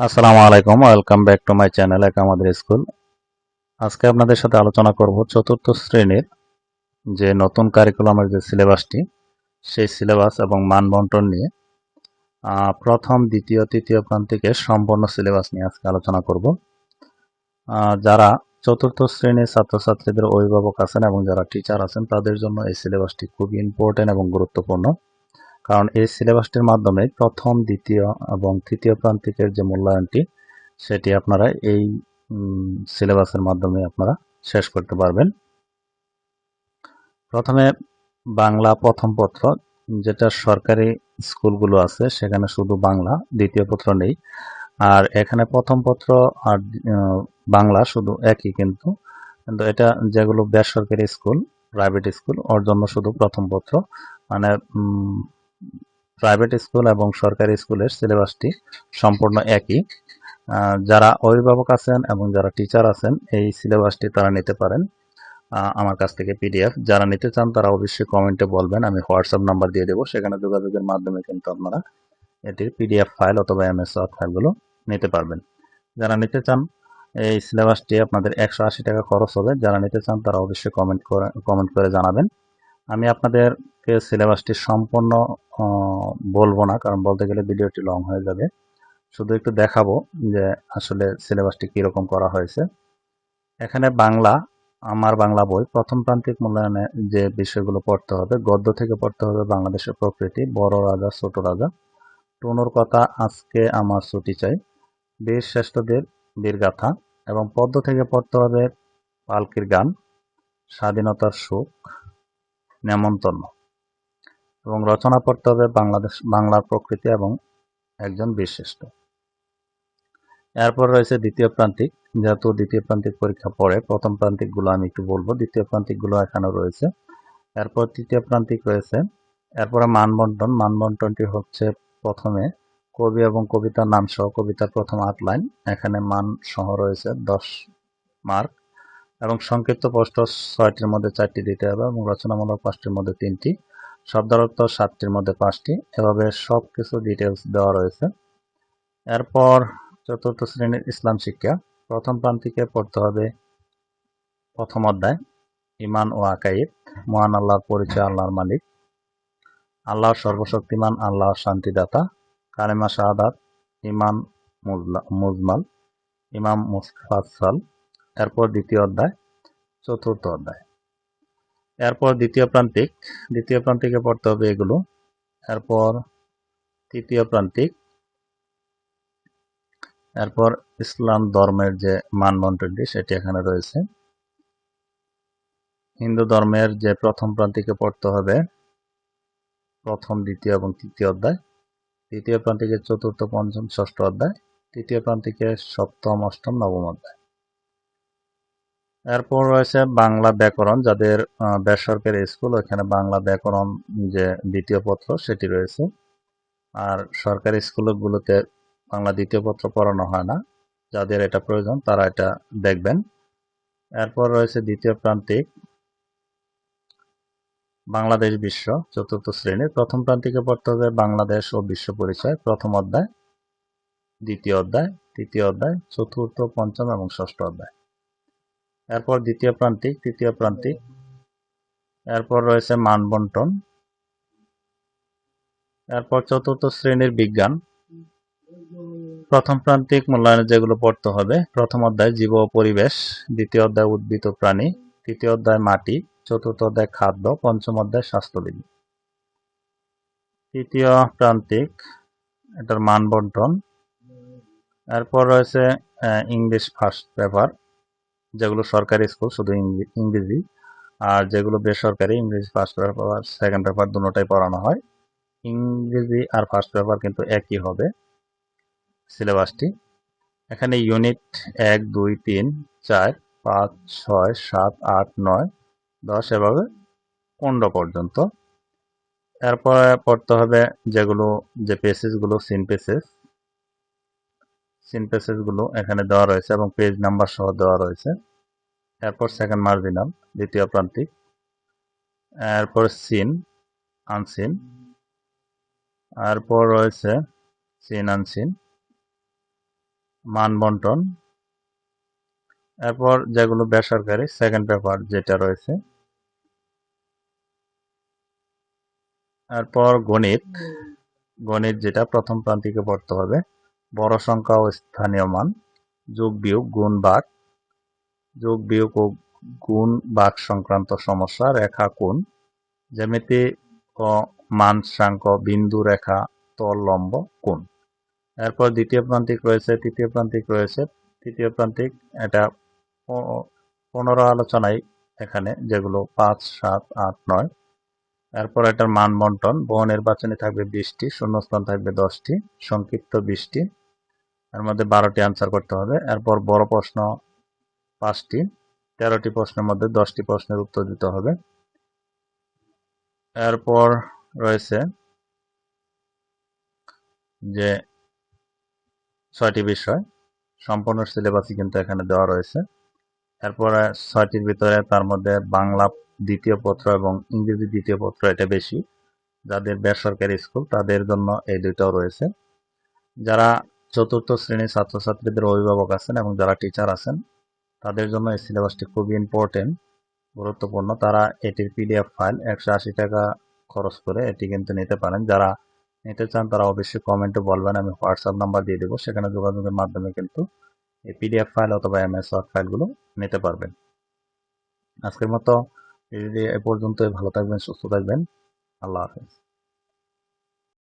আসসালামু আলাইকুম, welcome back to my channel এক আমাদের স্কুল। আজকে আপনাদের সাথে আলোচনা করব চতুর্থ শ্রেণির যে নতুন কারিকুলামের যে সিলেবাসটি সেই সিলেবাস এবং মানবন্টন নিয়ে প্রথম, দ্বিতীয়, তৃতীয় প্রান্তিকের সম্পূর্ণ সিলেবাস নিয়ে আজকে আলোচনা করব। যারা চতুর্থ শ্রেণির ছাত্রছাত্রীদের অভিভাবক আছেন এবং যারা টিচার আছেন, তাদের জন্য এই সিলেবাসটি খুব ইম্পর্টেন্ট এবং গুরুত্বপূর্ণ। কারণ এই সিলেবাসটির মাধ্যমে প্রথম, দ্বিতীয় এবং তৃতীয় প্রান্তিকের যে মূল্যায়নটি, সেটি আপনারা এই সিলেবাসের মাধ্যমে আপনারা শেষ করতে পারবেন। প্রথমে বাংলা প্রথম পত্র, যেটা সরকারি স্কুলগুলো আছে, সেখানে শুধু বাংলা, দ্বিতীয় পত্র নেই। আর এখানে প্রথম পত্র আর বাংলা শুধু একই কিন্তু। কিন্তু এটা যেগুলো বেসরকারি স্কুল, প্রাইভেট স্কুল, ওর জন্য শুধু প্রথম পত্র। মানে প্রাইভেট স্কুল এবং সরকারি স্কুলের সিলেবাসটি সম্পূর্ণ একই। যারা অভিভাবক আছেন এবং যারা টিচার আছেন, এই সিলেবাসটি তারা নিতে পারেন। আমার কাছ থেকে পিডিএফ। যারা নিতে চান, তারা অবশ্যই কমেন্টে বলবেন। আমি হোয়াটসঅ্যাপ নাম্বার দিয়ে দেবো। সেখানে যোগাযোগের মাধ্যমে কিন্তু আপনারা এটির পিডিএফ ফাইল অথবা এমএস ফাইলগুলো নিতে পারবেন। যারা নিতে চান, এই সিলেবাসটি আপনাদের একশো আশি টাকা খরচ হবে। যারা নিতে চান, তারা অবশ্যই কমেন্ট করে কমেন্ট করে জানাবেন। আমি আপনাদেরকে সিলেবাসটি সম্পূর্ণ বলব না, কারণ বলতে গেলে ভিডিওটি লং হয়ে যাবে। শুধু একটু দেখাবো যে আসলে সিলেবাসটি কীরকম করা হয়েছে। এখানে বাংলা, আমার বাংলা বই, প্রথম প্রান্তিক মূল্যায়নে যে বিষয়গুলো পড়তে হবে, গদ্য থেকে পড়তে হবে বাংলাদেশের প্রকৃতি, বড় রাজা, ছোট রাজা। টুনুর কথা, আজকে আমার ছুটি চাই। বীর শ্রেষ্ঠদের বীরগাথা, এবং পদ্য থেকে পড়তে হবে পালকির গান, স্বাধীনতার সুখ নেমন্তন্ন। এবং রচনা পড়তে হবে বাংলাদেশ বাংলার প্রকৃতি এবং একজন বিশিষ্ট। এরপর রয়েছে দ্বিতীয় প্রান্তিক। যেহেতু দ্বিতীয় প্রান্তিক পরীক্ষা পড়ে, প্রথম প্রান্তিকগুলো আমি একটু বলব। দ্বিতীয় প্রান্তিকগুলো এখানে রয়েছে। এরপর তৃতীয় প্রান্তিক রয়েছে। এরপরে মানবন্টন মানবন্টনটি হচ্ছে প্রথমে কবি এবং কবিতার নাম সহ কবিতার প্রথম আট লাইন। এখানে মান সহ রয়েছে দশ মার্ক। এবং সংক্ষিপ্ত প্রশ্ন ছয়টির মধ্যে চারটি দিতে হবে, এবং রচনামূলক পাঁচটির মধ্যে তিনটি, শব্দার্থ সাতটির মধ্যে পাঁচটি, এভাবে সব কিছু ডিটেলস দেওয়া রয়েছে। এরপর চতুর্থ শ্রেণির ইসলাম শিক্ষা, প্রথম প্রান্তিকে পড়তে হবে প্রথম অধ্যায় ইমান ও আকাইদ, মহান আল্লাহর পরিচয় আল্লাহর মালিক আল্লাহ সর্বশক্তিমান আল্লাহ শান্তিদাতা, কালেমা শাহাদাত ইমান মুজমাল, ইমাম মুফাসাল এরপর দ্বিতীয় অধ্যায়, চতুর্থ অধ্যায়। এরপর দ্বিতীয় প্রান্তিক, দ্বিতীয় প্রান্তিকে পড়তে হবে এগুলো। এরপর তৃতীয় প্রান্তিক, এরপর ইসলাম ধর্মের যে মানবন্টনটি সেটি এখানে রয়েছে। হিন্দু ধর্মের যে প্রথম প্রান্তিকে পড়তে হবে, প্রথম, দ্বিতীয় এবং তৃতীয় অধ্যায়। দ্বিতীয় প্রান্তিকে চতুর্থ, পঞ্চম, ষষ্ঠ অধ্যায়। তৃতীয় প্রান্তিকে সপ্তম, অষ্টম, নবম অধ্যায়। এরপর রয়েছে বাংলা ব্যাকরণ, যাদের বেসরকারি স্কুল ওখানে বাংলা ব্যাকরণ যে দ্বিতীয় পত্র, সেটি রয়েছে। আর সরকারি স্কুলগুলোতে বাংলা দ্বিতীয় পত্র পড়ানো হয় না। যাদের এটা প্রয়োজন, তারা এটা দেখবেন। এরপর রয়েছে দ্বিতীয় প্রান্তিক, বাংলাদেশ বিশ্ব চতুর্থ শ্রেণির প্রথম প্রান্তিকে পড়তে হবে বাংলাদেশ ও বিশ্ব পরিচয়, প্রথম অধ্যায়, দ্বিতীয় অধ্যায়, তৃতীয় অধ্যায়, চতুর্থ, পঞ্চম এবং ষষ্ঠ অধ্যায়। এরপর দ্বিতীয় প্রান্তিক, তৃতীয় প্রান্তিক। এরপর রয়েছে মানবন্টন। এরপর চতুর্থ শ্রেণির বিজ্ঞান। প্রথম প্রান্তিক মূল্যায়নে যেগুলো পড়তে হবে, প্রথম অধ্যায় জীব ও পরিবেশ, দ্বিতীয় অধ্যায় উদ্ভিদ প্রাণী, তৃতীয় অধ্যায় মাটি, চতুর্থ অধ্যায় খাদ্য, পঞ্চম অধ্যায় স্বাস্থ্যবিধি তৃতীয় প্রান্তিক, এটার মান বন্টন এরপর রয়েছে ইংলিশ ফার্স্ট পেপার। যেগুলো সরকারি স্কুল, শুধু ইংরেজি। আর যেগুলো বেসরকারি, ইংরেজি ফার্স্ট পেপার সেকেন্ড পেপার দুটোটাই পড়ানো হয়। ইংরেজি আর ফার্স্ট পেপার কিন্তু একই হবে সিলেবাসটি এখানে ইউনিট এক, দুই, তিন, চার, পাঁচ, ছয়, সাত, আট, নয়, দশ এভাবে পনেরো পর্যন্ত। এরপরে পড়তে হবে যেগুলো, যে পেসেসগুলো সিন পেসেস সিন পেসেসগুলো এখানে দেওয়া রয়েছে এবং পেজ নাম্বার সহ দেওয়া রয়েছে। এরপর সেকেন্ড মার্জিনাল দ্বিতীয় প্রান্তিক। এরপর সিন আনসিন এরপর রয়েছে সিন আনসিন মান বন্টন। এরপর যেগুলো বেসরকারি সেকেন্ড পেপার যেটা রয়েছে। এরপর গণিত। গণিত যেটা প্রথম প্রান্তিকে পড়তে হবে। বড় সংখ্যা ও স্থানীয় মান। যোগ বিয়োগ গুণ ভাগ যোগ বিয়োগ ও গুণ ভাগ সংক্রান্ত সমস্যা, রেখা কোণ। জ্যামিতি ও মানসাঙ্ক বিন্দু রেখা, তল লম্ব, কোণ। এরপর দ্বিতীয় প্রান্তিক রয়েছে, তৃতীয় প্রান্তিক রয়েছে। তৃতীয় প্রান্তিক, এটা পনেরো আলোচনায় এখানে যেগুলো পাঁচ, সাত, আট, নয়। এরপর এটার মান বন্টন, বহু নির্বাচনী থাকবে বিশটি, শূন্যস্থান থাকবে দশটি, সংক্ষিপ্ত বিশটি। এর মধ্যে বারোটি আনসার করতে হবে। এরপর বড় প্রশ্ন পাঁচটি, তেরোটি প্রশ্নের মধ্যে দশটি প্রশ্নের উত্তর দিতে হবে। এরপর রয়েছে যে ছয়টি বিষয়, সম্পূর্ণ সিলেবাসই কিন্তু এখানে দেওয়া রয়েছে। এরপরে ছয়টির ভিতরে তার মধ্যে বাংলা দ্বিতীয় পত্র এবং ইংরেজি দ্বিতীয় পত্র এটা বেশি। যাদের বেসরকারি স্কুল তাদের জন্য এই দুইটাও রয়েছে। যারা চতুর্থ শ্রেণির ছাত্রছাত্রীদের অভিভাবক আছেন এবং যারা টিচার আছেন, তাদের জন্য এই সিলেবাসটি খুবই ইম্পর্টেন্ট গুরুত্বপূর্ণ। তারা এটির পিডিএফ ফাইল একশো আশি টাকা খরচ করে এটি কিন্তু নিতে পারেন। যারা নিতে চান, তারা অবশ্যই কমেন্টে বলবেন, আমি হোয়াটসঅ্যাপ নাম্বার দিয়ে দেবো। সেখানে যোগাযোগের মাধ্যমে কিন্তু এই পিডিএফ ফাইল অথবা এমএস ওয়ার্ড ফাইলগুলো নিতে পারবেন। আজকের মতো এ পর্যন্তই। ভালো থাকবেন, সুস্থ থাকবেন। আল্লাহ হাফেজ।